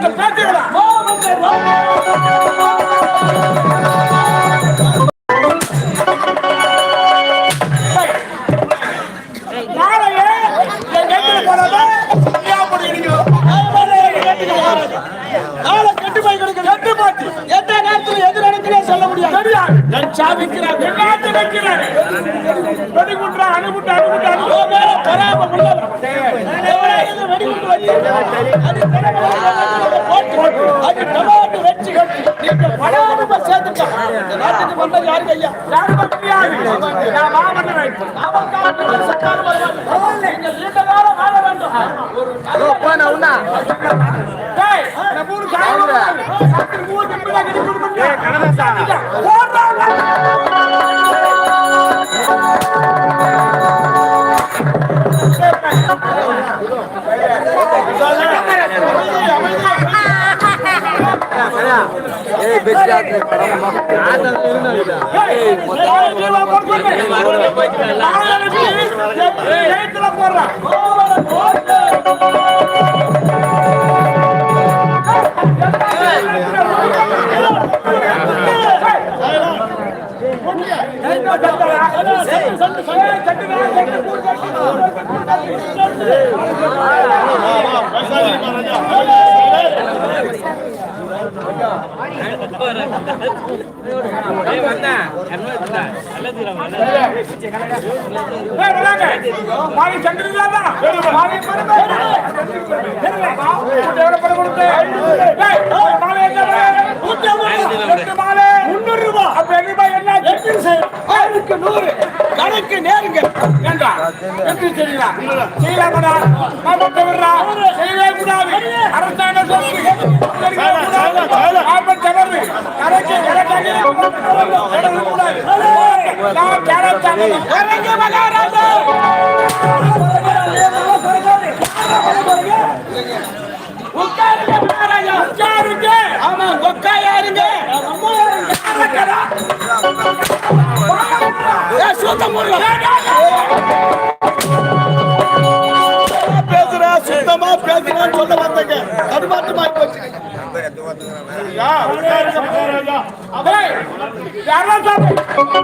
Gracias. சேர்ந்துட்டா. இந்த நாட்டுக்கு வந்தது யாருங்க ஐயா? யாரும் தெரியாது. வேண்டும். கணக்கு நேருங்க. ஏண்டா? எப்படி தெரியுதா? செய்யலாமடா மாமட்ட விடுறா. செய்யவே கூடாது. அரசாங்க சொத்து மாமட்ட தவறு கணக்கு கணக்காக கூடாது. நான் கேரளாங்க இறங்க மகாராஜா. உட்காருங்க மகாராஜா. உட்காருங்க. ஆமா உட்காருங்க. பேசுறா சுத்தமா பேசுறான்னு சொல்ல வந்தங்க தடுமாற்றமாய் போச்சு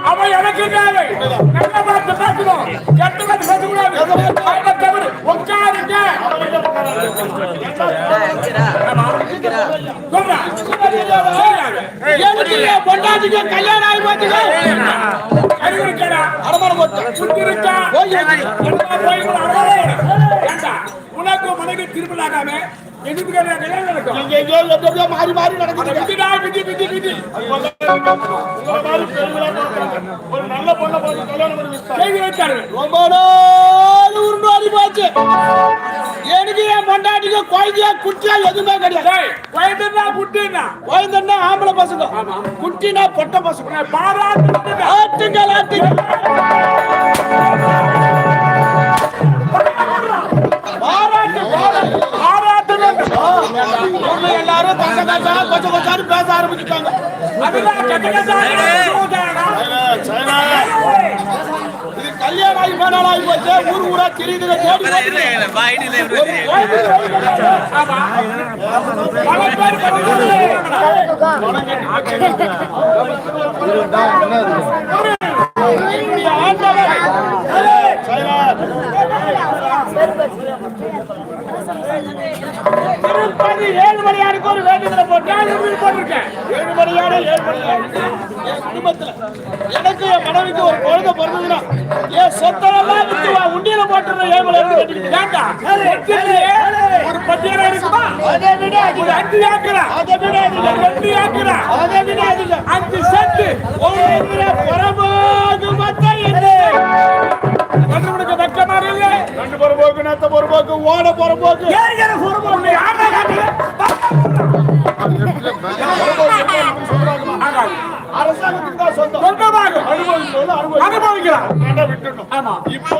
அவன் எனக்கு தேவை நல்ல பார்த்து பேசணும் கெட்ட பார்த்து பேசக்கூடாது அவனை தவறு உட்காருங்க என் பொண்டாட்டிக்கு கல்யாணம் ஆகி இருக்கா உனக்கு மனைவி எப்படியோ மாறி மாறி நடக்குது ஒரு நல்ல பொண்ணை கல்யாணம் பண்ணி ரொம்ப நாள் உருண்டாடி போச்சு. பொண்டாட்டிக்கு குழந்தையா குட்டியா எதுவுமே கிடையாது. குழந்தைன்னா குட்டினா குழந்தைன்னா ஆம்பளை பசங்க. குட்டினா பொட்டை பசங்க. ஆட்டுங்கள் ஆட்டுங்கள். எல்லாரும் தங்க காசா கொஞ்சம் கொஞ்சம் பேச ஆரம்பிச்சுட்டாங்க. அதுதான் கல்யாணம் ஆகி மேனாள் ஆகி போச்சு ஊர் ஊரா தேடி திருப்பதி ஒரு வேண்டுதலை போட்டு போட்டிருக்கேன்? ஏழுமலையானே ஏழுமலையானே என் குடும்பத்துல எனக்கு என் மனைவிக்கு ஒரு குழந்தை பிறந்ததுன்னா என் சொத்தெல்லாம் வித்து உண்டியில ஒரு பத்தியரா இருக்குமா? அதை விட ஒரு அஞ்சு ஏக்கரா? அதை விட ரெண்டு ஏக்கரா? அதை விட அஞ்சு சென்ட். ஒரு புறம்போது மொத்தம் என்ன கண்டுபிடிக்க ரெண்டு புறம்போக்கு நத்த புறம்போக்கு ஓட புறம்போக்கு ஏறிக்கிற புறம்போக்கு ஆட்டா காட்டுங்க அரசாங்கத்துக்கு தான் சொந்தம். சொந்தமாக. விட்டுணும் ஆமா. இப்போ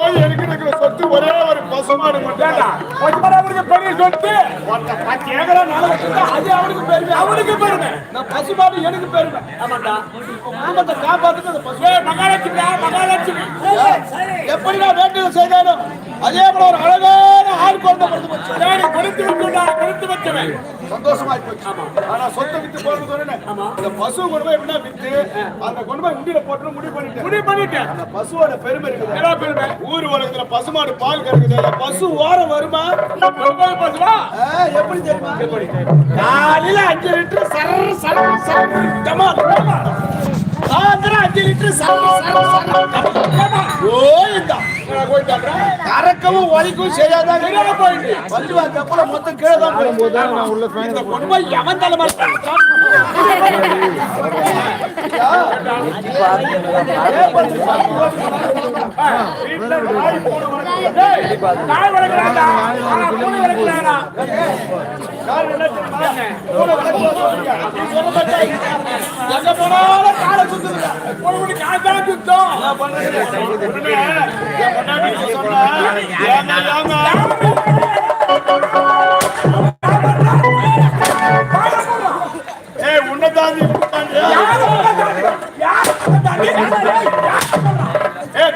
இருக்கிற சொத்து ஒரே ஒரு பசுமாடு மட்டும் பசுமாடு பெரிய சொத்து. கேக்குறான் நாளை வச்சிருந்தா அது அவனுக்கு பெருமை. அவனுக்கு பெருமை. நான் பசுமாடு எனக்கு பெருமை. ஆமாண்டா. குடும்பத்தை காப்பாத்துட்டு அந்த பசு மகாலட்சுமி மகாலட்சுமி. எப்படி நான் வேண்டியது செய்தாலும் அதே போல ஒரு அழகான ஆள் கொண்ட கொடுத்து கொடுத்து விட்டுடா கொடுத்து வச்சவன் சந்தோஷமா போச்சு ஆனா சொத்தை வித்து போறது சொன்னேன் இந்த பசு கொண்டு போய் எப்படின்னா வித்து அந்த கொண்டு போய் உண்டியில போட்டு முடிவு பண்ணிட்டேன் முடிவு பண்ணிட்டேன் அந்த பசுவோட பெருமை இருக்குது என்ன பெருமை ஊர் உலகத்துல பசுமாடு பால் கறக்குது அந்த பசு வாரம் வருமா பசுவா எப்படி தெரியுமா எப்படி காலையில அஞ்சு லிட்டர் சர சர சர. சாயந்தரம் அஞ்சு லிட்டர் சர சர சர டமா. கறக்கவும் வலிக்கும் சரியாதான் போயிட்டு? பல்லு வாங்க மொத்தம் கீழே தான் போகும்போது நான் உள்ள இந்த கொண்டு போய் எவன் தலைமை எங்க போனாலும் காலை சுத்துதுங்க ஒரு காலை தான் சுத்தம் நான் பண்றேன் என் பொண்டாட்டி சொன்னா ஏங்க ஏங்க ஏய் உன்னதாண்டி ஏ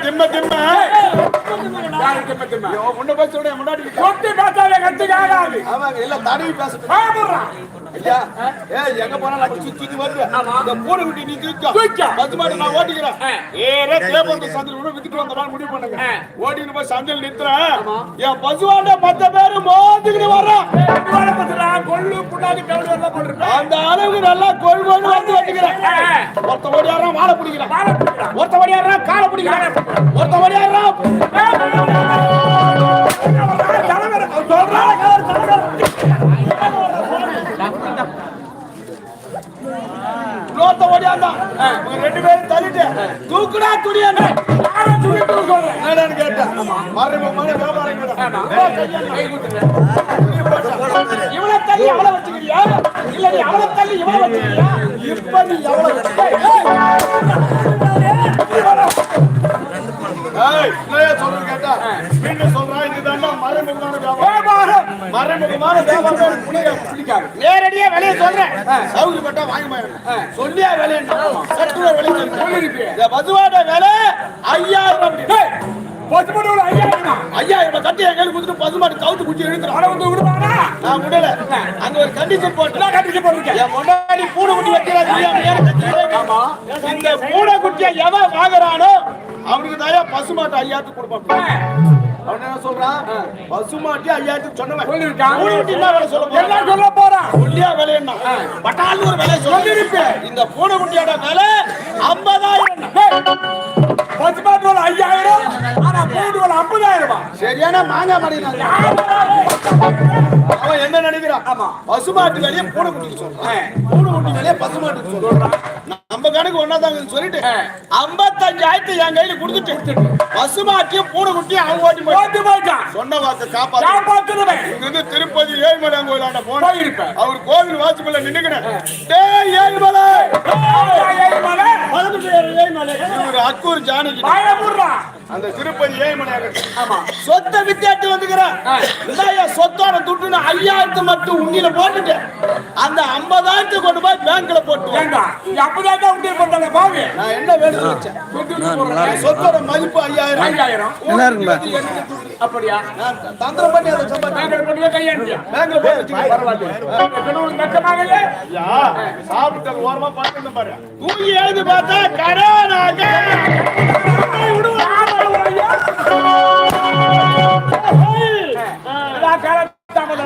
திம்ம திம்ம. திம்ம திம்ம? உன்ன சொல்றேன் முன்னாடி கத்துக்காகாது ஆமாங்க இல்ல தடவி ஏய் எங்க அடிச்சு சுத்தி வருது இந்த பூனை குட்டி நீ தூக்கா பத்து மாடு நான் ஓட்டிக்கிறேன் ஏறே தேவந்த சந்தையில் கூட வித்துட்டு வந்தலாம் முடிவு பண்ணுங்க ஓட்டிட்டு போய் சந்தையில் நிறுத்துறேன் என் பசுவாண்ட பத்து பேரு மோந்துக்கிட்டு வர்றான் கொள்ளு புண்ணாக்கு எல்லாம் போட்டுருக்கேன் அந்த அளவுக்கு நல்லா கொள் கொண்டு வந்து வச்சுக்கிறேன் ஒருத்த ஓடியாடுறான் வாழை பிடிக்கிறான் ஒருத்த ஓடியாடுறான் காலை பிடிக்கிறான் ஒருத்த ஓடியாடுறான் இன்னொருத்த ஓடியாந்தான் ரெண்டு பேரும் தள்ளிட்டு தூக்குடா துணியாண்ட துணி என்னடான்னு கேட்டேன் மறைமுகமான வியாபாரம் இவளை தள்ளி அவளை வச்சுக்கிறியா? இல்ல நீ அவளை தள்ளி இவளை வச்சுக்கிறியா? இப்ப நீ எவ்வளவு சொல்றது கேட்டா? மீண்டும் சொல்றேன், இதுதான் மறைமுகமான வியாபாரம். மறைமுகமான வியாபாரம். நேரடியா விலையை சொல்றேன் சௌகரியப்பட்டா வாங்கி பாருங்க. சொல்லியா விலை ஒரு விலை பசுவோட விலை ஐயாயிரம் பசுமாட்டோட ஐயாயிரமா? ஐயாயிரம் கட்டி என் கையில கொடுத்துட்டு பசுமாட்டு கவுத்து குச்சி எடுத்துட்டு அட வந்து விடுவானா? நான் விடல. அங்க ஒரு கண்டிஷன் போட்டு நான் கண்டிஷன் போட்டிருக்கேன். என் முன்னாடி பூனை குட்டி கட்டிக்கிறேன்? இந்த பூனை குட்டியை எவன் வாங்குறானோ அவனுக்கு தாயா பசுமாட்டு ஐயாயிரத்துக்கு கொடுப்பான். அவன் என்ன சொல்றான்? பசுமாட்டி ஐயாயிரத்துக்கு சொன்னவன். விலை சொல்ல போறான்? என்ன சொல்ல போறான்? சொல்லியா விலை என்ன பட்டால்னு ஒரு விலை சொல்லிருக்கு இந்த பூனை குட்டியோட விலை ஐம்பதாயிரம். பசுமாட்டோட ஐயாயிரம் ஆனா பூண்டோட ஐம்பதாயிரம்? சரியான மாங்காய் மணி அவன் என்ன நினைக்கிறான்? ஆமா. பசுமாட்டு வேலையை பூனை குட்டிக்கு சொல்றான். பூனை குட்டி வேலையை பசுமாட்டுக்கு சொல்றான். நம்ம கணக்கு ஒன்னா தாங்க சொல்லிட்டு ஐம்பத்தஞ்சாயிரத்து என் கையில கொடுத்துட்டு பசுமாட்டியும் பூனை குட்டியும் அவன் ஓட்டி ஓட்டி போயிட்டான். சொன்ன வார்த்தை காப்பாத்து. காப்பாத்துறவன். இங்க இருந்து திருப்பதி ஏழுமலை கோயிலாண்ட போனா இருப்பேன் அவர் கோவில் வாசல்ல நின்னுக்கிறேன் டேய் ஏழுமலை. ஏழுமலை. அக்கூர் ஜானகி. அந்த திருப்பதி சொத்தை வித்தியாட்டு வந்துக்கிறேன். சொத்தோட துட்டுன்னு ஐயாயிரத்து மட்டும் உண்டியில போட்டுட்டு அந்த ஐம்பதாயிரத்தை கொண்டு போய் பேங்க்ல போட்டு அப்பதாதான் உண்டியல் போட்டாங்க பாவி நான் என்ன வேணும் வச்சேன் சொத்தோட மதிப்பு ஐயாயிரம். ஐயாயிரம். அப்படியா? நான் தந்திரம் பண்ணி அதை பேங்க்ல போட்டு கையாண்டியா பேங்க்ல போட்டு வச்சுக்க பரவாயில்ல. ஐயா சாப்பிட்டு ஓரமா பார்த்து பாரு. தூங்கி எழுதி பார்த்தா கரோனாக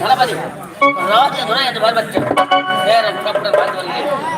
தளபதி ராஜதுரை என்று வருவத்தில் வேற கப்பட வாழ்ந்து வருகிறேன்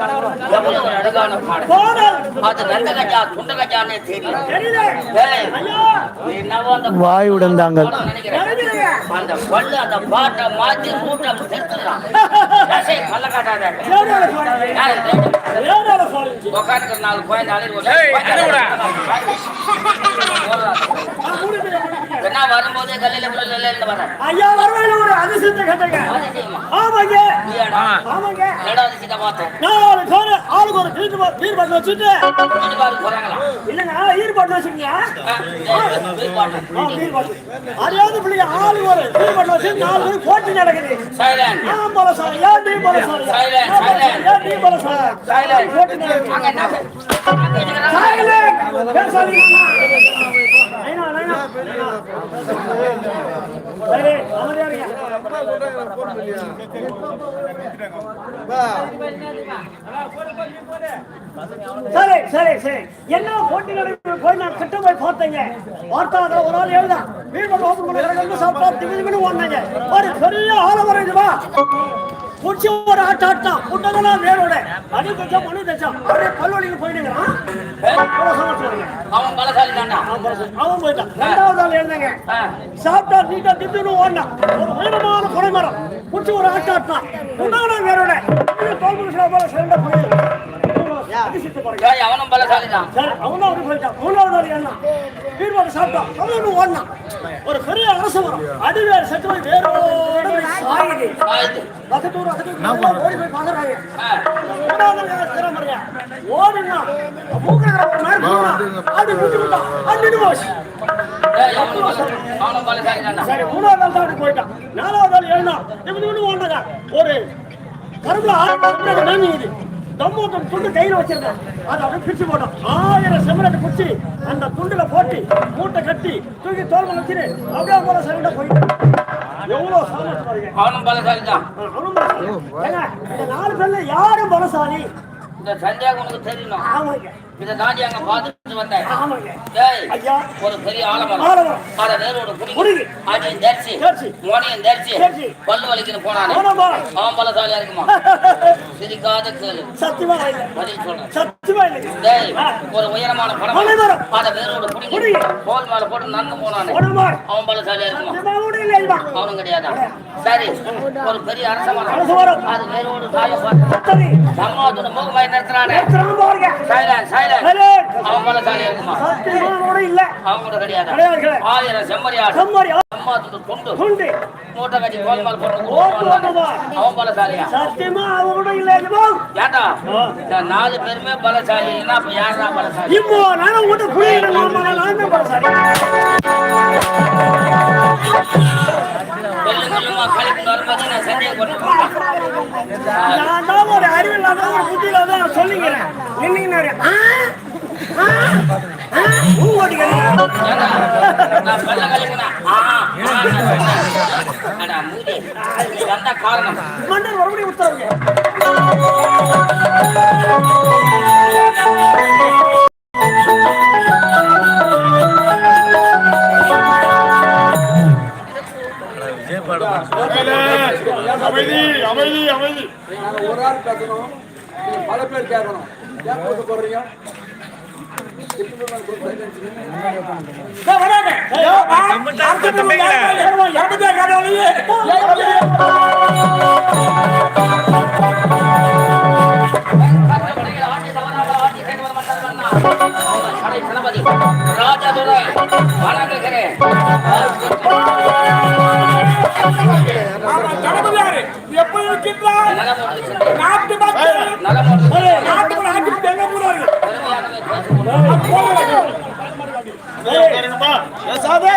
கடகடா கடகடா ஐயா நீ என்னவோ அந்த வாய் உடந்தாங்கள். படம் நினைக்கிறேன். தெரியலையே அந்த பல்லு அந்த பாட்டை மாத்தி மூட்டை செத்துறான். கல்ல காட்டாத. ஏனால போனல் யாரு ஏனால போனல் உட்காந்துக்கிற நாலு அழுது என்ன வரும்போதே கல்லில உள்ள நிலையில வர ஐயா வரவேல ஒரு அதிசயத்தை கேட்டங்க. ஆமாங்க. ஆமாங்க. ரெண்டாவது சீட்டை பார்த்தேன் நாலு பேரு ஆளுக்கு ஒரு வீட்டு வீடு வச்சுட்டு இல்லங்க ஈடுபாட்டு வச்சுக்கீங்க வீட்டு ஆ, வீடு அறியாத பிள்ளைங்க ஆளுக்கு ஒரு. வீடு பண்ணி வச்சு நாலு பேர் போட்டி நடக்குது. சைலண்ட் ஏன் போல சார் ஏன் நீ போல சார்? Silent, silent. ஏன் நீ போல சார்? சைலண்ட் போட்டி நடக்குது அங்க என்ன அங்க இருக்கிறாங்க. சைலண்ட் பேசாதீங்க நைனா நைனா சரி சரி சரி. சரி என்ன போட்டி நடக்குது போய் நான் கிட்ட போய் பார்த்தேங்க? பார்த்தாங்க ஒரு ஆள் எழுதா. வீடு ஓபன் பண்ணி சாப்பிட்டா திமி ஓடினாங்க. ஒரு பெரிய ஆலமரம் இதுவா குச்சி ஒரு ஆட்ட ஆட்டம் புட்டதெல்லாம் வேரோட அடி தச்சம் மணி தச்சம் அப்படியே கல்லூரிக்கு போயிடுங்கிறான் அவன் பலசாலி. தாண்டா அவன் போயிட்டான். ரெண்டாவது ஆள் எழுந்தாங்க. சாப்பிட்டா நீட்டா திட்டுன்னு ஓடினான் ஒரு உயரமான கொடைமரம் குச்சி ஒரு ஆட்ட ஆட்டம் புட்டதெல்லாம் வேரோட தோல் முடிச்சா போல சிறந்த ஏய், அவனும் பலசாலி தான் அவனும் அப்படி போயிட்டான். மூணாவது ஆள் ஏறினான். சாப்பிட்டான். அவனும் ஓடினான். ஒரு பெரிய அரச மரம். அடிவேர் செத்து போய் வேரோட சாயுது. ஆயுது. பக்கத்து ஊர், அக்கத்து ஊர் எல்லாம் ஓடி போய் மாதிரி போனான். ஆடி போச்சு. பலசாலி தாண்டா சரி, மூணாவது தான் போயிட்டான். நாலாவது ஆள் ஏறினான். இப்படி இப்படி ஓடினாங்க. ஒரு கரும்புல ஆயிரம் மேஞ்சிக்குது. தம்மூட்டம் துண்டு கையில வச்சிருக்கேன். அதை அப்படியே பிரிச்சு போட்டோம் ஆயிரம் செம்மரத்தை பிடிச்சி அந்த துண்டுல போட்டு மூட்டை கட்டி தூக்கி தோல் வச்சுட்டு அப்படியே போல சரண்டா போயிட்டு. எவ்வளவு சாமர்த்தியம் பாருங்க. அவனும் பலசாலி. தான் நாலு பேர்ல யாரும் பலசாலி? இந்த சந்தியாக உனக்கு தெரியணும் ஆமாங்க இதை தாண்டி அங்க பார்த்துட்டு வந்தேன். ஒரு பெரிய ஆலமரம். அதை வேரோட குடிக்கு. மோனையும். பல்லு வலிக்குன்னு போனானே. அவன் பலசாலியா இருக்குமா? சிரிக்காத கேளு. சத்தியமா இல்லை. பதில் சொல்றேன். சத்தியமா இல்லைங்க டேய், ஆ, ஒரு உயரமான படம். அதை வேரோட. தோல் மேல போட்டு நடந்து போனானே. அவன் பலசாலியா இருக்குமா. அவனும் கிடையாதா? சரி ஒரு பெரிய அரச அரச மரம். மரம். அது வேரோடு பார்த்து. மூகமாய் பாருங்க. அவன் பலசாலியா இருக்குமா சத்தியமா கூட இல்லை அவன் கூட கிடையாதா கிடையாது, கிடையாது. ஆயிரம் செம்மறியாடு செம்மறி. சம்மாத்துன துண்டு துண்டு. மூட்டை கட்டி தோல் மேல போட்டு ஓட்டு போனானே. ஓட்டுவா. அவன் பலசாலியா சத்தியமா அவன் கூட இல்லை ஐயா. ஏண்டா? இந்த நாலு பேருமே பலசாலி. இல்லைன்னா அப்ப யாரா பலசாலி? இப்போ நானும் உங்கள்கிட்ட புரியல நாம நான் தான் பலசாலி. நான் தான் ஒரு அறிவு ஒரு சொல்லிக்கிறேன் நின்னீங்கன்னாரு ஆ? ஆ? ஆ? அமைதி அமைதி அமைதி ஒரு ஆள் பேசணும். பல பேர் கேட்கணும் ஏன் கொடுக்க போடுறீங்க டேய், வராத. படை தளபதி ராஜதுரை வழங்குகிறேன் எப்படி இருக்கின்றார் நாட்டு மக்கள் நாட்டு நாட்டு தெங்க கூடாது சாதே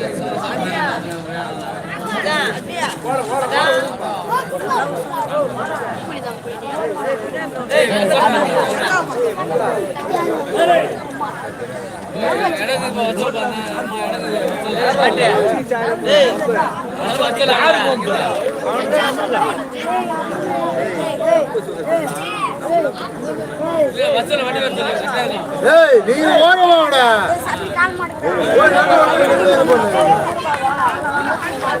எங்க போறாரு பெருமையாக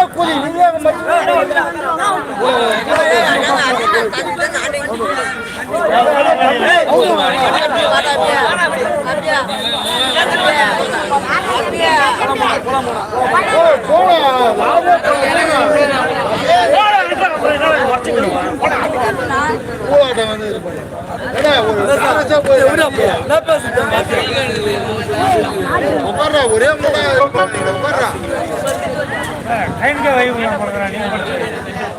மலை விநியோகம் ஒரே முறை ஏய் நீங்க ஓரமாடா கூதி நீங்க ஒரே முறை உட்கார்றா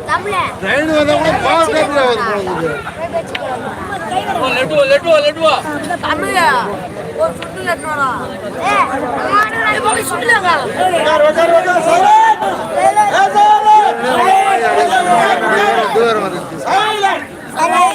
தமிழ ரைடு வந்தா கூட பாஸ் கேப்ல தமிழ ஒரு சுட்டு லட்சணா சுட்டுலங்க தூரம் வந்து